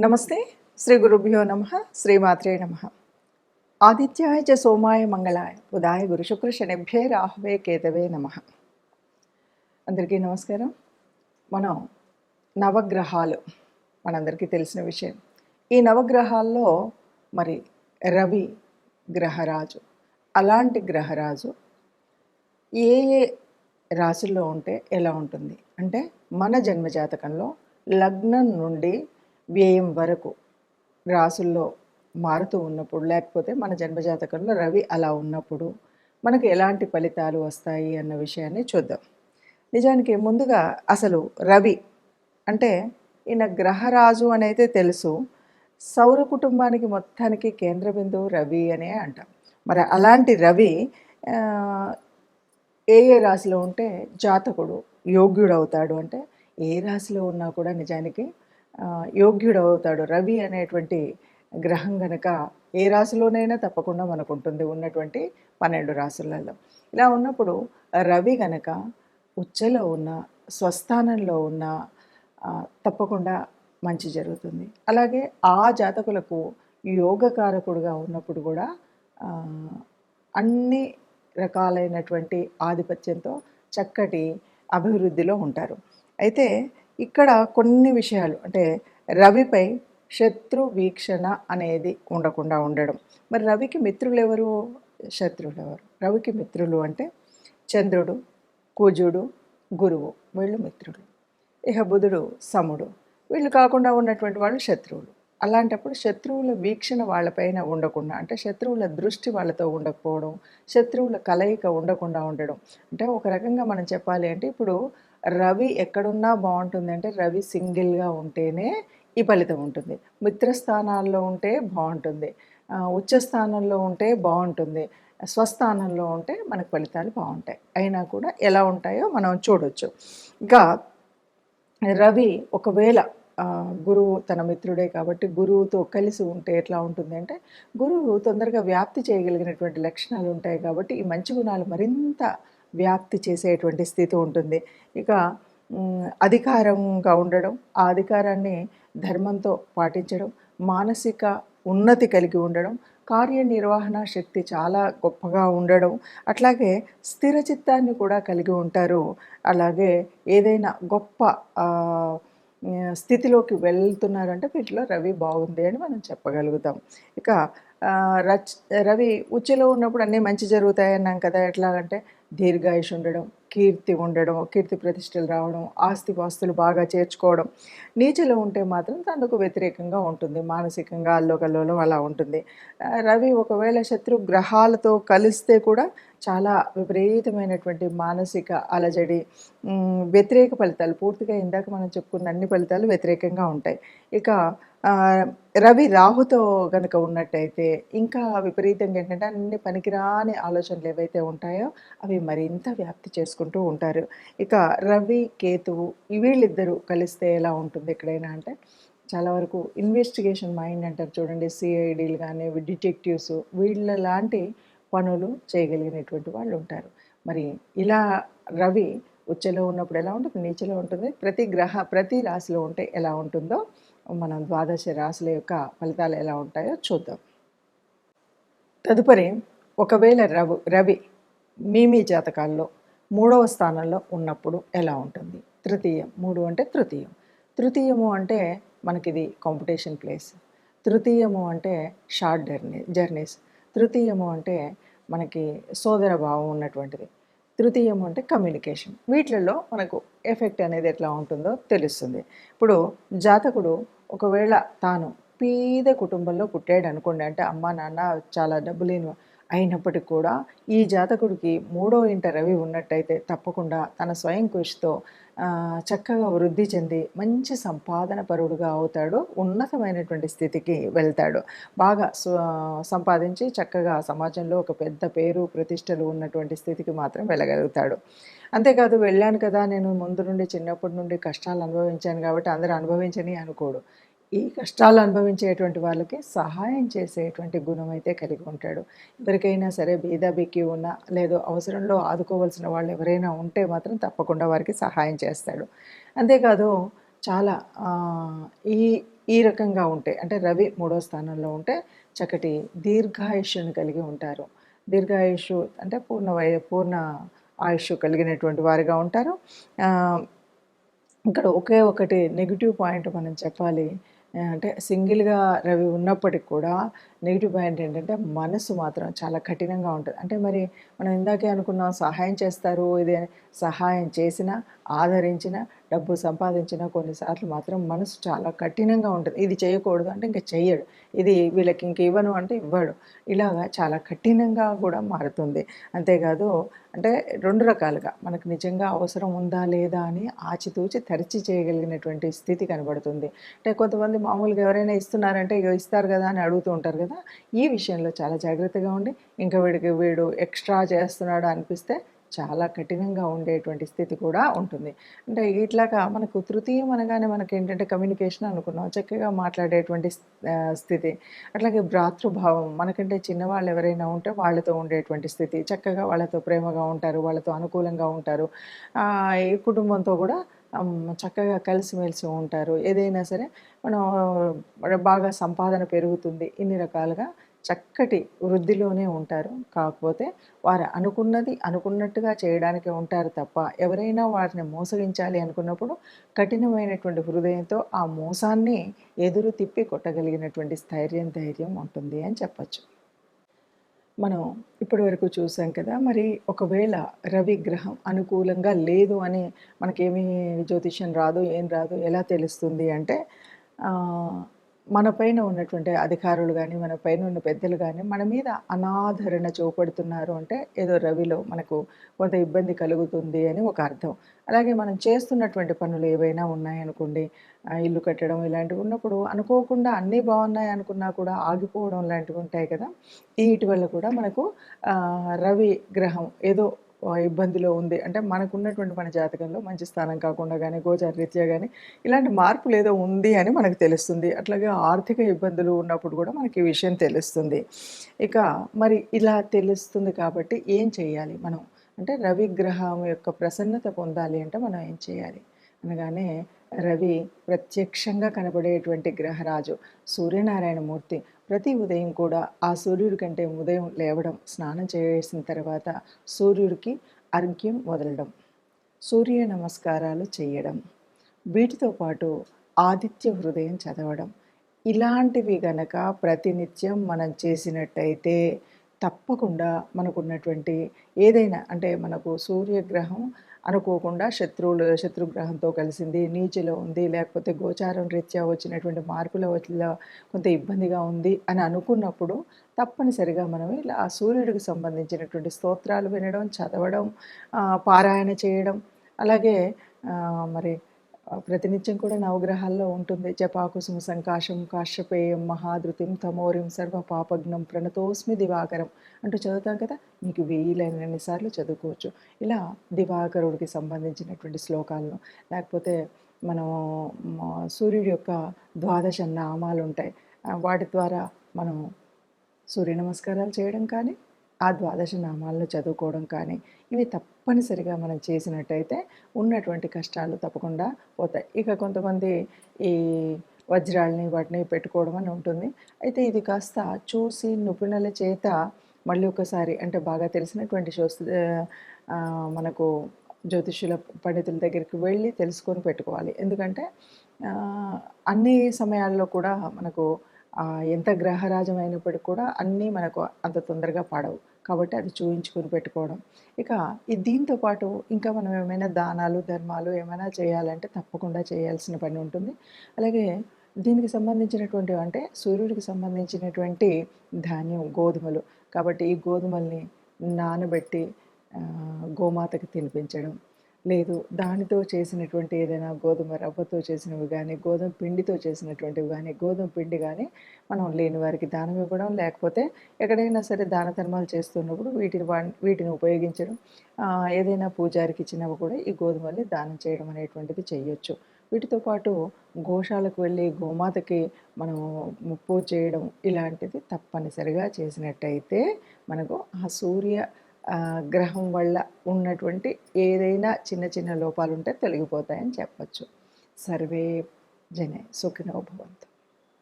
నమస్తే. శ్రీ గురుభ్యో నమ. శ్రీమాత్రే నమ. ఆదిత్యాయ చ సోమాయ మంగళాయ. ఉదాయ గురు శుక్ర శనిభ్యే రాహవే కేతవే నమ. అందరికీ నమస్కారం. మనం నవగ్రహాలు మనందరికీ తెలిసిన విషయం. ఈ నవగ్రహాల్లో మరి రవి గ్రహరాజు అలాంటి గ్రహరాజు ఏ ఏ రాశుల్లో ఉంటే ఎలా ఉంటుంది? అంటే మన జన్మజాతకంలో లగ్నం నుండి వ్యయం వరకు రాసుల్లో మారుతూ ఉన్నప్పుడు లేకపోతే మన జన్మజాతకంలో రవి అలా ఉన్నప్పుడు మనకు ఎలాంటి ఫలితాలు వస్తాయి అన్న విషయాన్ని చూద్దాం. నిజానికి ముందుగా అసలు రవి అంటే ఈయన గ్రహరాజు అనేది తెలుసు. సౌర కుటుంబానికి మొత్తానికి కేంద్ర బిందువు రవి అనే అంటాం. మరి అలాంటి రవి ఏ ఏ రాశిలో ఉంటే జాతకుడు యోగ్యుడు అవుతాడు అంటే ఏ రాశిలో ఉన్నా కూడా నిజానికి యోగ్యుడు అవుతాడు రవి అనేటువంటి గ్రహం గనక ఏ రాశిలోనైనా తప్పకుండా మనకు ఉంటుంది ఉన్నటువంటి పన్నెండు రాశులలో. ఇలా ఉన్నప్పుడు రవి గనక ఉచ్చలో ఉన్న స్వస్థానంలో ఉన్న తప్పకుండా మంచి జరుగుతుంది. అలాగే ఆ జాతకులకు యోగకారకుడుగా ఉన్నప్పుడు కూడా అన్ని రకాలైనటువంటి ఆధిపత్యంతో చక్కటి అభివృద్ధిలో ఉంటారు. అయితే ఇక్కడ కొన్ని విషయాలు అంటే రవిపై శత్రు వీక్షణ అనేది ఉండకుండా ఉండడం. మరి రవికి మిత్రులు ఎవరు? శత్రువులు ఎవరు? రవికి మిత్రులు అంటే చంద్రుడు కుజుడు గురువు. వీళ్ళు మిత్రులు. ఇక బుధుడు సముడు. వీళ్ళు కాకుండా ఉన్నటువంటి వాళ్ళు శత్రువులు. అలాంటప్పుడు శత్రువుల వీక్షణ వాళ్ళపైన ఉండకుండా అంటే శత్రువుల దృష్టి వాళ్ళతో ఉండకపోవడం శత్రువుల కలయిక ఉండకుండా ఉండడం. అంటే ఒక రకంగా మనం చెప్పాలి అంటే ఇప్పుడు రవి ఎక్కడున్నా బాగుంటుంది. అంటే రవి సింగిల్గా ఉంటేనే ఈ ఫలితం ఉంటుంది. మిత్రస్థానాల్లో ఉంటే బాగుంటుంది. ఉచ్చ స్థానంలో ఉంటే బాగుంటుంది. స్వస్థానంలో ఉంటే మనకు ఫలితాలు బాగుంటాయి. అయినా కూడా ఎలా ఉంటాయో మనం చూడొచ్చు. ఇంకా రవి ఒకవేళ గురువు తన మిత్రుడే కాబట్టి గురువుతో కలిసి ఉంటే ఎట్లా ఉంటుంది అంటే గురువు తొందరగా వ్యాప్తి చేయగలిగినటువంటి లక్షణాలు ఉంటాయి కాబట్టి ఈ మంచి గుణాలు మరింత వ్యాప్తి చేసేటువంటి స్థితి ఉంటుంది. ఇక అధికారంగా ఉండడం ఆ అధికారాన్ని ధర్మంతో పాటించడం మానసిక ఉన్నతి కలిగి ఉండడం కార్యనిర్వహణ శక్తి చాలా గొప్పగా ఉండడం అట్లాగే స్థిర చిత్తాన్ని కూడా కలిగి ఉంటారు. అలాగే ఏదైనా గొప్ప స్థితిలోకి వెళ్తున్నారంటే వీటిలో రవి బాగుంది అని మనం చెప్పగలుగుతాం. ఇక రచ్ రవి ఉచ్చలో ఉన్నప్పుడు అన్నీ మంచి జరుగుతాయి అన్నాం కదా ఎట్లాగంటే దీర్ఘాయుష్ ఉండడం కీర్తి ఉండడం కీర్తి ప్రతిష్టలు రావడం ఆస్తిపాస్తులు బాగా చేర్చుకోవడం. నీచలో ఉంటే మాత్రం తనకు వ్యతిరేకంగా ఉంటుంది. మానసికంగా అల్లోకల్లోలం అలా ఉంటుంది. రవి ఒకవేళ శత్రు గ్రహాలతో కలిస్తే కూడా చాలా విపరీతమైనటువంటి మానసిక అలజడి వ్యతిరేక ఫలితాలు. పూర్తిగా ఇందాక మనం చెప్పుకున్న అన్ని ఫలితాలు వ్యతిరేకంగా ఉంటాయి. ఇక రవి రాహుతో కనుక ఉన్నట్టయితే ఇంకా విపరీతంగా ఏంటంటే అన్ని పనికిరాని ఆలోచనలు ఏవైతే ఉంటాయో అవి మరింత వ్యాప్తి చేసుకుంటూ ఉంటారు. ఇక రవి కేతువు వీళ్ళిద్దరూ కలిస్తే ఎలా ఉంటుంది ఎక్కడైనా అంటే చాలా వరకు ఇన్వెస్టిగేషన్ మైండ్ అంటారు చూడండి సిఐడీలు కానీ డిటెక్టివ్స్ వీళ్ళ లాంటి పనులు చేయగలిగినటువంటి వాళ్ళు ఉంటారు. మరి ఇలా రవి ఉచ్చలో ఉన్నప్పుడు ఎలా ఉంటుంది నీచలో ఉంటుంది ప్రతి గ్రహ ప్రతి రాశిలో ఉంటే ఎలా ఉంటుందో మనం ద్వాదశ రాశుల యొక్క ఫలితాలు ఎలా ఉంటాయో చూద్దాం. తదుపరి ఒకవేళ రవి రవి మీ మీ జాతకాల్లో మూడవ స్థానంలో ఉన్నప్పుడు ఎలా ఉంటుంది? తృతీయం మూడు అంటే తృతీయం. తృతీయము అంటే మనకిది కాంపిటీషన్ ప్లేస్. తృతీయము అంటే షార్ట్ జర్నీ జర్నీస్. తృతీయము అంటే మనకి సోదర భావం ఉన్నటువంటిది. తృతీయం అంటే కమ్యూనికేషన్. వీటిలలో మనకు ఎఫెక్ట్ అనేది ఎట్లా ఉంటుందో తెలుస్తుంది. ఇప్పుడు జాతకుడు ఒకవేళ తాను పేద కుటుంబంలో పుట్టాడు అనుకోండి అంటే అమ్మ నాన్న చాలా డబ్బు లేని అయినప్పటికీ కూడా ఈ జాతకుడికి మూడో ఇంట రవి ఉన్నట్టయితే తప్పకుండా తన స్వయం కృషితో చక్కగా వృద్ధి చెంది మంచి సంపాదన పరుడుగా అవుతాడు ఉన్నతమైనటువంటి స్థితికి వెళ్తాడు. బాగా సంపాదించి చక్కగా సమాజంలో ఒక పెద్ద పేరు ప్రతిష్టలు ఉన్నటువంటి స్థితికి మాత్రం వెళ్ళగలుగుతాడు. అంతేకాదు వెళ్ళాను కదా నేను ముందు నుండి చిన్నప్పటి నుండి కష్టాలు అనుభవించాను కాబట్టి అందరూ అనుభవించని అనుకోడు. ఈ కష్టాలు అనుభవించేటువంటి వాళ్ళకి సహాయం చేసేటువంటి గుణం అయితే కలిగి ఉంటాడు. ఎవరికైనా సరే బీదాబిక్కి ఉన్న లేదో అవసరంలో ఆదుకోవాల్సిన వాళ్ళు ఎవరైనా ఉంటే మాత్రం తప్పకుండా వారికి సహాయం చేస్తాడు. అంతేకాదు చాలా ఈ ఈ రకంగా ఉంటే అంటే రవి మూడో స్థానంలో ఉంటే చక్కటి దీర్ఘాయుష్యుని కలిగి ఉంటారు. దీర్ఘాయుషు అంటే పూర్ణ వయ పూర్ణ ఆయుష్ కలిగినటువంటి వారిగా ఉంటారు. ఇక్కడ ఒకే ఒకటి నెగిటివ్ పాయింట్ మనం చెప్పాలి. అంటే సింగిల్గా రవి ఉన్నప్పటికి కూడా నెగిటివ్ పాయింట్ ఏంటంటే మనసు మాత్రం చాలా కఠినంగా ఉంటుంది. అంటే మరి మనం ఇందాకే అనుకున్నాం సహాయం చేస్తారు ఇది అని. సహాయం చేసిన ఆదరించిన డబ్బు సంపాదించిన కొన్నిసార్లు మాత్రం మనసు చాలా కఠినంగా ఉంటుంది. ఇది చేయకూడదు అంటే ఇంకా చెయ్యడు. ఇది వీళ్ళకి ఇంక ఇవ్వను అంటే ఇవ్వడు. ఇలాగా చాలా కఠినంగా కూడా మారుతుంది. అంతేకాదు అంటే రెండు రకాలుగా మనకు నిజంగా అవసరం ఉందా లేదా అని ఆచితూచి తరిచి చేయగలిగినటువంటి స్థితి కనబడుతుంది. అంటే కొంతమంది మామూలుగా ఎవరైనా ఇస్తున్నారంటే ఇస్తారు కదా అని అడుగుతూ ఉంటారు కదా. ఈ విషయంలో చాలా జాగ్రత్తగా ఉండి ఇంకా వీడికి వీడు ఎక్స్ట్రా చేస్తున్నాడు అనిపిస్తే చాలా కఠినంగా ఉండేటువంటి స్థితి కూడా ఉంటుంది. అంటే ఇట్లాగా మనకు తృతీయం అనగానే మనకి ఏంటంటే కమ్యూనికేషన్ అనుకున్నాం చక్కగా మాట్లాడేటువంటి స్థితి. అట్లాగే భ్రాతృభావం మనకంటే చిన్నవాళ్ళు ఎవరైనా ఉంటే వాళ్ళతో ఉండేటువంటి స్థితి. చక్కగా వాళ్ళతో ప్రేమగా ఉంటారు వాళ్ళతో అనుకూలంగా ఉంటారు. ఈ కుటుంబంతో కూడా చక్కగా కలిసిమెలిసి ఉంటారు. ఏదైనా సరే మనం బాగా సంపాదన పెరుగుతుంది. ఇన్ని రకాలుగా చక్కటి వృద్ధిలోనే ఉంటారు. కాకపోతే వారు అనుకున్నది అనుకున్నట్టుగా చేయడానికి ఉంటారు తప్ప ఎవరైనా వారిని మోసగించాలి అనుకున్నప్పుడు కఠినమైనటువంటి హృదయంతో ఆ మోసాన్ని ఎదురు తిప్పి కొట్టగలిగినటువంటి స్థైర్యం ధైర్యం ఉంటుంది అని చెప్పచ్చు. మనం ఇప్పటి వరకు చూసాం కదా మరి ఒకవేళ రవి గ్రహం అనుకూలంగా లేదు అని మనకేమీ జ్యోతిష్యం రాదు ఏం రాదు ఎలా తెలుస్తుంది అంటే మన పైన ఉన్నటువంటి అధికారులు కానీ మన పైన ఉన్న పెద్దలు కానీ మన మీద అనాదరణ చూపడుతున్నారు అంటే ఏదో రవిలో మనకు కొంత ఇబ్బంది కలుగుతుంది అని ఒక అర్థం. అలాగే మనం చేస్తున్నటువంటి పనులు ఏవైనా ఉన్నాయనుకోండి ఇల్లు కట్టడం ఇలాంటివి ఉన్నప్పుడు అనుకోకుండా అన్నీ బాగున్నాయి అనుకున్నా కూడా ఆగిపోవడం లాంటివి ఉంటాయి కదా. వీటి వల్ల కూడా మనకు రవి గ్రహం ఏదో ఇబ్బందిలో ఉంది. అంటే మనకున్నటువంటి మన జాతకంలో మంచి స్థానం కాకుండా కానీ గోచార రీత్యా కానీ ఇలాంటి మార్పులు ఏదో ఉంది అని మనకు తెలుస్తుంది. అట్లాగే ఆర్థిక ఇబ్బందులు ఉన్నప్పుడు కూడా మనకి ఈ విషయం తెలుస్తుంది. ఇక మరి ఇలా తెలుస్తుంది కాబట్టి ఏం చేయాలి మనం? అంటే రవి గ్రహం యొక్క ప్రసన్నత పొందాలి అంటే మనం ఏం చేయాలి? అనగానే రవి ప్రత్యక్షంగా కనబడేటువంటి గ్రహరాజు సూర్యనారాయణ మూర్తి ప్రతి ఉదయం కూడా ఆ సూర్యుడి కంటే ఉదయం లేవడం స్నానం చేసిన తర్వాత సూర్యుడికి అర్ఘ్యం వదలడం సూర్య నమస్కారాలు చేయడం వీటితో పాటు ఆదిత్య హృదయం చదవడం. ఇలాంటివి గనక ప్రతినిత్యం మనం చేసినట్టయితే తప్పకుండా మనకున్నటువంటి ఏదైనా అంటే మనకు సూర్యగ్రహం అనుకోకుండా శత్రువులు శత్రుగ్రహంతో కలిసింది నీచిలో ఉంది లేకపోతే గోచారం రీత్యా వచ్చినటువంటి మార్పుల వల్ల కొంత ఇబ్బందిగా ఉంది అని అనుకున్నప్పుడు తప్పనిసరిగా మనం ఇలా ఆ సూర్యుడికి సంబంధించినటువంటి స్తోత్రాలు వినడం చదవడం పారాయణ చేయడం అలాగే మరి ప్రతినిత్యం కూడా నవగ్రహాల్లో ఉంటుంది. జపాకుసుమ సంకాశం కాశ్యపేయం మహాధృతిం తమోరిం సర్వ పాపజ్ఞం ప్రణతోస్మి దివాకరం అంటూ చదువుతాం కదా? మీకు వీలైనన్ని సార్లు చదువుకోవచ్చు. ఇలా దివాకరుడికి సంబంధించినటువంటి శ్లోకాలను. లేకపోతే మనం సూర్యుడి యొక్క ద్వాదశ నామాలు ఉంటాయి. వాటి ద్వారా మనం సూర్య నమస్కారాలు చేయడం కానీ ఆ ద్వాదశ నామాలను చదువుకోవడం కానీ ఇవి తప్పనిసరిగా మనం చేసినట్టయితే ఉన్నటువంటి కష్టాలు తప్పకుండా పోతాయి. ఇక కొంతమంది ఈ వజ్రాలని వాటిని పెట్టుకోవడం అని ఉంటుంది. అయితే ఇది కాస్త చూసి నిపుణుల చేత మళ్ళీ ఒకసారి అంటే బాగా తెలిసినటువంటి శోస్ మనకు జ్యోతిష్యుల పండితుల దగ్గరికి వెళ్ళి తెలుసుకొని పెట్టుకోవాలి. ఎందుకంటే అన్ని సమయాల్లో కూడా మనకు ఎంత గ్రహరాజం అయినప్పటికీ కూడా అన్నీ మనకు అంత తొందరగా పడవు. కాబట్టి అది చూయించుకొని పెట్టుకోవడం. ఇక దీంతో పాటు ఇంకా మనం ఏమైనా దానాలు ధర్మాలు ఏమైనా చేయాలంటే తప్పకుండా చేయాల్సిన పని ఉంటుంది. అలాగే దీనికి సంబంధించినటువంటి అంటే సూర్యుడికి సంబంధించినటువంటి ధాన్యం గోధుమలు. కాబట్టి ఈ గోధుమల్ని నానబెట్టి గోమాతకి తినిపించడం లేదు. దానితో చేసినటువంటి ఏదైనా గోధుమ రవ్వతో చేసినవి కానీ గోధుమ పిండితో చేసినటువంటివి కానీ గోధుమ పిండి కానీ మనం లేని వారికి దానం ఇవ్వడం లేకపోతే ఎక్కడైనా సరే దాన ధర్మాలు చేస్తున్నప్పుడు వీటిని వీటిని ఉపయోగించడం ఏదైనా పూజారికి ఇచ్చినవి కూడా ఈ గోధుమల్ని దానం చేయడం అనేటువంటిది చేయొచ్చు. వీటితో పాటు గోశాలకు వెళ్ళి గోమాతకి మనం పూజ చేయడం ఇలాంటిది తప్పనిసరిగా చేసినట్టయితే మనకు ఆ సూర్య గ్రహం వల్ల ఉన్నటువంటి ఏదైనా చిన్న చిన్న లోపాలు ఉంటే తొలగిపోతాయని చెప్పచ్చు. సర్వే జనే సుఖినో భవంతు.